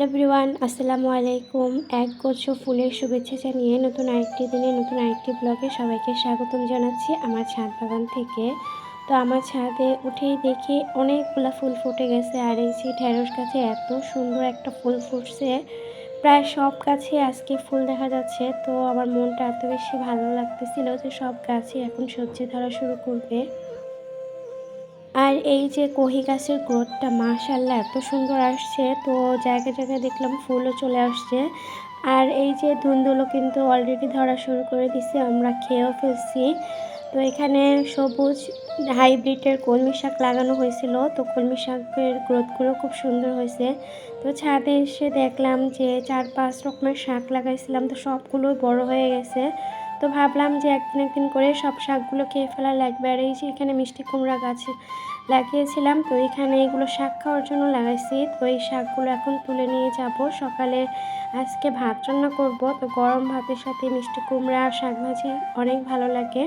Hello everyone, আসসালামু আলাইকুম। এক গুচ্ছ ফুলের শুভেচ্ছা জানিয়ে নতুন আরেকটি দিনে নতুন আরেকটি ব্লগে সবাইকে স্বাগতম জানাচ্ছি আমার ছাদ বাগান থেকে। তো আমার ছাদে উঠেই দেখি অনেকগুলা ফুল ফুটে গেছে আর এই যে ঢেঁড়স গাছে এত সুন্দর একটা ফুল ফুটছে। প্রায় সব গাছে আজকে ফুল দেখা যাচ্ছে। তো আমার মনটা এত বেশি ভালো লাগতেছিল যে সব গাছে এখন সবজি ধরা শুরু করবে। আর এই যে কহি গাছের গ্রোথটা মাশাল্লাহ এত সুন্দর আসছে। তো জায়গায় জায়গায় দেখলাম ফুলও চলে আসছে। আর এই যে ধুন্দুলো কিন্তু অলরেডি ধরা শুরু করে দিছে, আমরা খেয়েও ফেলছি। তো এখানে সবুজ হাইব্রিডের কলমি শাক লাগানো হয়েছিল। তো কলমি শাকের গ্রোথগুলো খুব সুন্দর হয়েছে। তো ছাদে এসে দেখলাম যে চার পাঁচ রকমের শাক লাগাইছিলাম। তো সবগুলোই বড় হয়ে গেছে। তো ভাবলাম যে একদিন একদিন করে সব শাকগুলো খেয়ে ফেলা লাগবে আর এই যে এখানে মিষ্টি কুমড়া গাছ লাগিয়েছিলাম। তো এখানে এগুলো শাক খাওয়ার জন্য লাগাইছি। তো এই শাকগুলো এখন তুলে নিয়ে যাব। সকালে আজকে ভাত রান্না করব। তো গরম ভাতের সাথে মিষ্টি কুমড়া আর শাক ভাজি অনেক ভালো লাগে।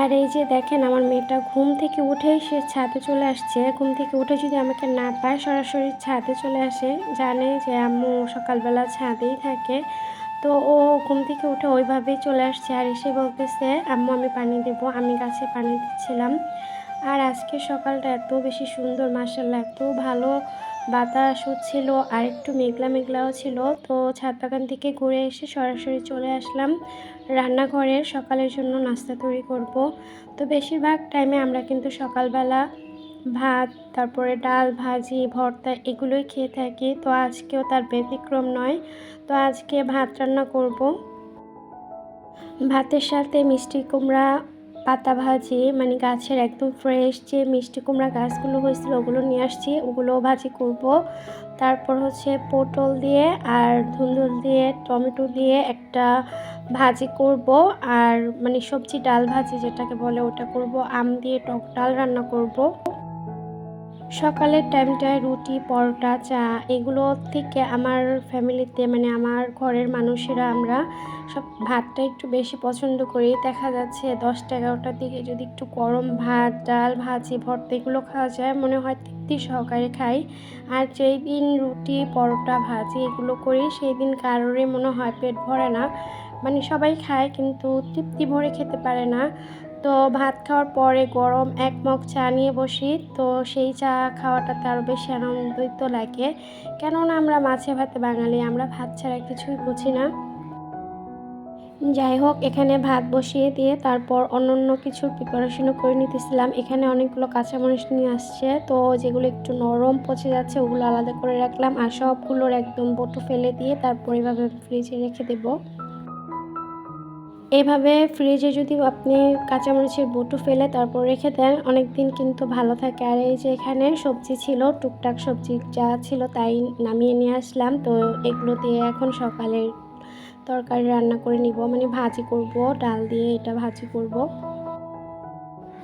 আর এই যে দেখেন আমার মেয়েটা ঘুম থেকে উঠেই সে ছাদে চলে আসছে। ঘুম থেকে উঠে যদি আমাকে না পায় সরাসরি ছাদে চলে আসে। জানে যে আম্মু সকালবেলা ছাদেই থাকে। তো ও ঘুম থেকে উঠে ওইভাবেই চলে আসছে আর এসে বলতেছে, আম্মু, আমি পানি দেব, আমি গাছে পানি দিচ্ছিলাম। আর আজকে সকালটা এত বেশি সুন্দর মার্শাল্লাহ এত ভালো বাতাস হচ্ছিল আর একটু মেঘলা মেঘলাও ছিল। তো ছাদ বাগান থেকে ঘুরে এসে সরাসরি চলে আসলাম রান্নাঘরে। সকালের জন্য নাস্তা তৈরি করব। তো বেশিরভাগ টাইমে আমরা কিন্তু সকালবেলা ভাত, তারপরে ডাল ভাজি, ভর্তা এগুলোই খেয়ে থাকি। তো আজকেও তার ব্যতিক্রম নয়। তো আজকে ভাত রান্না করব। ভাতের সাথে মিষ্টি কুমড়া পাতা ভাজি মানে গাছের একদম ফ্রেশ যে মিষ্টি কুমড়া গাছগুলো হয়েছিল ওগুলো নিয়ে আসছি ওগুলো ভাজি করব। তারপর হচ্ছে পটল দিয়ে আর ধুন্দুল দিয়ে, টমেটো দিয়ে একটা ভাজি করব। আর মানে সবজি ডাল ভাজি যেটাকে বলে ওটা করব। আম দিয়ে টক ডাল রান্না করব। সকালের টাইমটায় রুটি, পরোটা, চা, এগুলো থেকে আমার ফ্যামিলিতে মানে আমার ঘরের মানুষেরা আমরা সব ভাতটা একটু বেশি পছন্দ করি। দেখা যাচ্ছে দশটা এগারোটার দিকে যদি একটু গরম ভাত, ডাল ভাজি, ভর্তা এগুলো খাওয়া যায়, মনে হয় তৃপ্তি সহকারে খাই। আর যেই দিন রুটি, পরোটা, ভাজি এগুলো করি, সেই দিন কারোরই মনে হয় পেট ভরে না। মানে সবাই খায়, কিন্তু তৃপ্তি ভরে খেতে পারে না। তো ভাত খাওয়ার পরে গরম এক মগ চা নিয়ে বসি। তো সেই চা খাওয়াটাতে আরও বেশি আনন্দিত লাগে। কেননা আমরা মাছে ভাতে বাঙালি, আমরা ভাত ছাড়া কিছুই বুঝি না। যাই হোক, এখানে ভাত বসিয়ে দিয়ে তারপর অন্য অন্য কিছুর প্রিপারেশনও করে নিতেছিলাম। এখানে অনেকগুলো কাঁচামরিচ নিয়ে আসছে। তো যেগুলো একটু নরম পচে যাচ্ছে, ওগুলো আলাদা করে রাখলাম। আর সবগুলোর একদম বটো ফেলে দিয়ে তারপর এভাবে ফ্রিজে রেখে দেবো। এইভাবে ফ্রিজে যদি আপনি কাঁচামরিচের বটু ফেলে তারপর রেখে দেন অনেক দিন কিন্তু ভালো থাকে। আর এই যে এখানে সবজি ছিল, টুকটাক সবজি যা ছিল তাই নামিয়ে নিয়ে আসলাম। তো এগুলো দিয়ে এখন সকালের তরকারি রান্না করে নিব। মানে ভাজি করব, ডাল দিয়ে এটা ভাজি করব।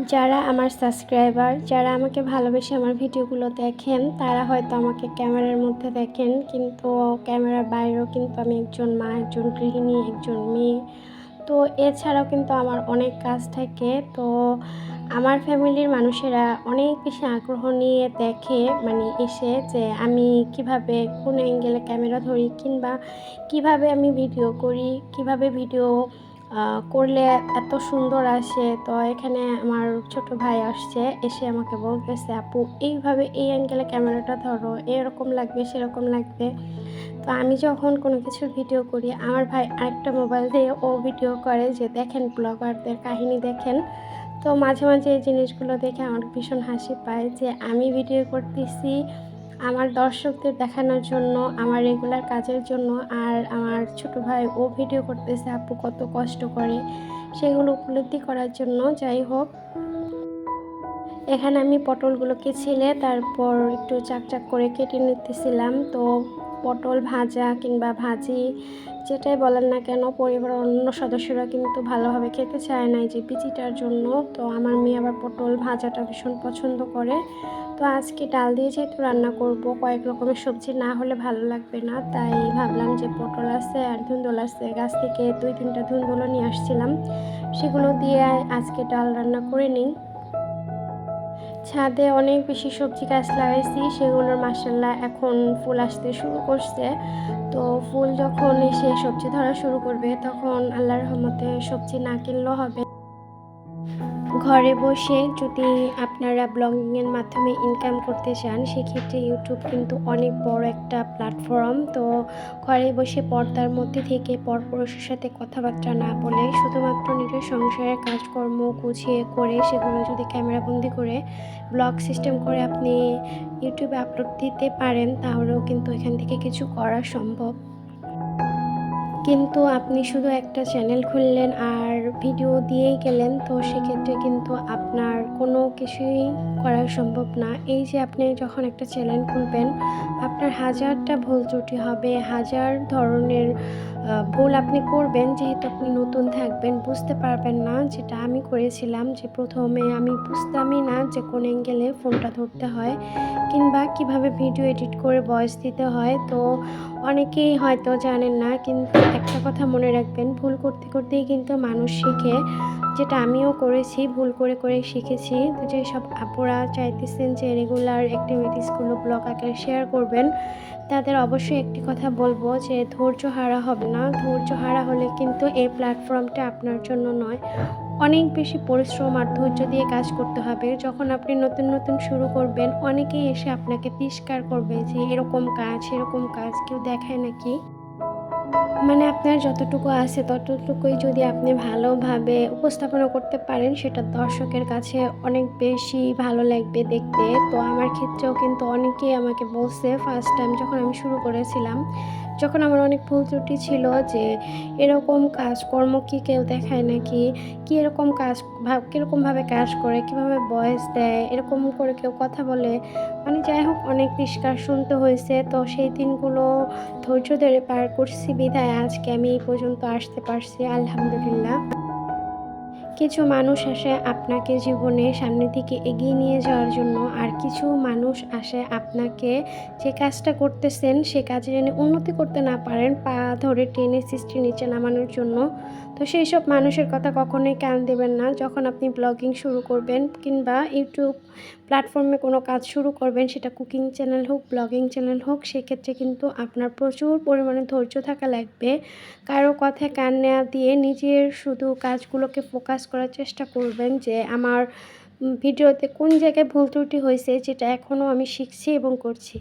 যারা আমার সাবস্ক্রাইবার যারা আমাকে ভালোবেসে আমার ভিডিওগুলো দেখেন, তারা হয়তো আমাকে ক্যামেরার মধ্যে দেখেন। কিন্তু ক্যামেরার বাইরেও কিন্তু আমি একজন মা, একজন গৃহিণী, একজন মেয়ে। তো এছাড়াও কিন্তু আমার অনেক কাজ থাকে। তো আমার ফ্যামিলির মানুষেরা অনেক বেশি আগ্রহ নিয়ে দেখে মানে এসে যে আমি কীভাবে কোন অ্যাঙ্গেলে ক্যামেরা ধরি কিংবা কীভাবে আমি ভিডিও করি, কীভাবে ভিডিও করলে এত সুন্দর আসে। তো এখানে আমার ছোট ভাই আসছে, এসে আমাকে বলতেছে, আপু, এইভাবে এই অ্যাঙ্গেলে ক্যামেরাটা ধরো, এরকম লাগবে, সেরকম লাগবে। তো আমি যখন কোনো কিছু ভিডিও করি, আমার ভাই আরেকটা মোবাইল দিয়ে ও ভিডিও করে যে, দেখেন ব্লগারদের কাহিনী দেখেন। তো মাঝে মাঝে এই জিনিসগুলো দেখে আমার ভীষণ হাসি পায় যে, আমি ভিডিও করতেছি আমার দর্শকদের দেখানোর জন্য, আমার রেগুলার কাজের জন্য, আর আমার ছোট ভাই ও ভিডিও করতেছে আপু কত কষ্ট করে সেগুলো উপলব্ধি করার জন্য, যাই হোক। এখানে আমি পটলগুলোকে ছিলে, তারপর একটু চাকচাক করে কেটে নিতেছিলাম, তো পটল ভাজা কিংবা ভাজি, যেটাই বলেন না কেন, পরিবারের অন্য সদস্যরা কিন্তু ভালোভাবে খেতে চায় না যে বিচিটার জন্য। তো আমার মেয়ে আবার পটল ভাজাটা ভীষণ পছন্দ করে। তো আজকে ডাল দিয়ে যেহেতু রান্না করব, কয়েক রকমের সবজি না হলে ভালো লাগবে না। তাই ভাবলাম যে পটল আছে আর ধুন্দুল আছে। গাছ থেকে দুই তিনটা ধুন্দুলও নিয়ে আসছিলাম। সেগুলো দিয়ে আজকে ডাল রান্না করে নিই। ছাদে অনেক বেশি সবজি গাছ লাগাইছি, সেগুলোর মাসাল্লাহ এখন ফুল আসতে শুরু করছে। তো ফুল যখন এসে সবজি ধরা শুরু করবে, তখন আল্লাহর রহমতে সবজি না কিনলেও হবে। ঘরে বসে যদি আপনারা ব্লগিংয়ের মাধ্যমে ইনকাম করতে চান, সেক্ষেত্রে ইউটিউব কিন্তু অনেক বড় একটা প্ল্যাটফর্ম তো ঘরে বসে পর্দার মধ্যে থেকে পরপুরুষের সাথে কথাবার্তা না বলে শুধুমাত্র নিজের সংসারের কাজকর্ম গুছিয়ে করে সেগুলো যদি ক্যামেরাবন্দি করে ব্লগ সিস্টেম করে আপনি ইউটিউবে আপলোড দিতে পারেন, তাহলেও কিন্তু এখান থেকে কিছু করা সম্ভব। কিন্তু আপনি শুধু একটা চ্যানেল খুললেন আর ভিডিও দিয়েই গেলেন, তো সেক্ষেত্রে কিন্তু আপনার কোনো কিছুই করা সম্ভব না। এই যে আপনি যখন একটা চ্যানেল খুলবেন, আপনার হাজারটা ভুল ত্রুটি হবে, হাজার ধরনের ভুল আপনি করবেন, যেহেতু আপনি নতুন থাকবেন, বুঝতে পারবেন না যেটা আমি করেছিলাম, যে প্রথমে আমি বুঝতামই না যে কোন অ্যাঙ্গেলে ফোনটা ধরতে হয় কিংবা কীভাবে ভিডিও এডিট করে ভয়েস দিতে হয়। তো অনেকেই হয়তো জানেন না, কিন্তু একটা কথা মনে রাখবেন, ভুল করতে করতেই কিন্তু মানুষ শিখে। যেটা আমিও করেছি, ভুল করে করে শিখেছি। তো যেসব আপুরা চাইতেছেন যে রেগুলার অ্যাক্টিভিটিসগুলো ব্লগ আকারে শেয়ার করবেন, তাদের অবশ্যই একটি কথা বলব যে ধৈর্য হারা হবে না ধৈর্য হারা হলে কিন্তু এই প্ল্যাটফর্মটা আপনার জন্য নয়। অনেক বেশি পরিশ্রম আর ধৈর্য দিয়ে কাজ করতে হবে। যখন আপনি নতুন নতুন শুরু করবেন, অনেকেই এসে আপনাকে তিরস্কার করবে যে এরকম কাজ এরকম কাজ, কেউ দেখায় নাকি? মানে আপনার যতটুকু আছে, ততটুকুই যদি আপনি ভালোভাবে উপস্থাপনা করতে পারেন, সেটা দর্শকের কাছে অনেক বেশি ভালো লাগবে দেখতে। তো আমার ক্ষেত্রেও কিন্তু অনেকেই আমাকে বলছে ফার্স্ট টাইম যখন আমি শুরু করেছিলাম, যখন আমার অনেক ভুল ত্রুটি ছিল যে, এরকম কাজকর্ম কি কেউ দেখায় নাকি? কি এরকম কাজ ভাব কীরকমভাবে কাজ করে? কীভাবে বয়স দেয়? এরকম করে কেউ কথা বলে? মানে যাই হোক, অনেক তিরস্কার শুনতে হয়েছে। তো সেই দিনগুলো ধৈর্য ধরে পার করছি বিধায় আজকে আমি এই পর্যন্ত আসতে পারছি, আলহামদুলিল্লাহ। কিছু মানুষ আসে আপনাকে জীবনে সামনের দিকে এগিয়ে নিয়ে যাওয়ার জন্য, আর কিছু মানুষ আসে আপনাকে যে কাজটা করতেছেন, সে কাজে যেন উন্নতি করতে না পারেন, পা ধরে টেনে সৃষ্টি নিচে নামানোর জন্য। তো সেই সব মানুষের কথা কখনোই কান দেবেন না। যখন আপনি ব্লগিং শুরু করবেন কিংবা ইউটিউব প্ল্যাটফর্মে কোনো কাজ শুরু করবেন, সেটা কুকিং চ্যানেল হোক ব্লগিং চ্যানেল হোক, সেক্ষেত্রে কিন্তু আপনার প্রচুর পরিমাণে ধৈর্য থাকা লাগবে। কারও কথায় কান নেওয়া দিয়ে নিজের শুধু কাজগুলোকে ফোকাস করার চেষ্টা করবেন যে, আমার ভিডিওতে কোন জায়গায় ভুল ত্রুটি হয়েছে, যেটা এখনও আমি শিখছি এবং করছি?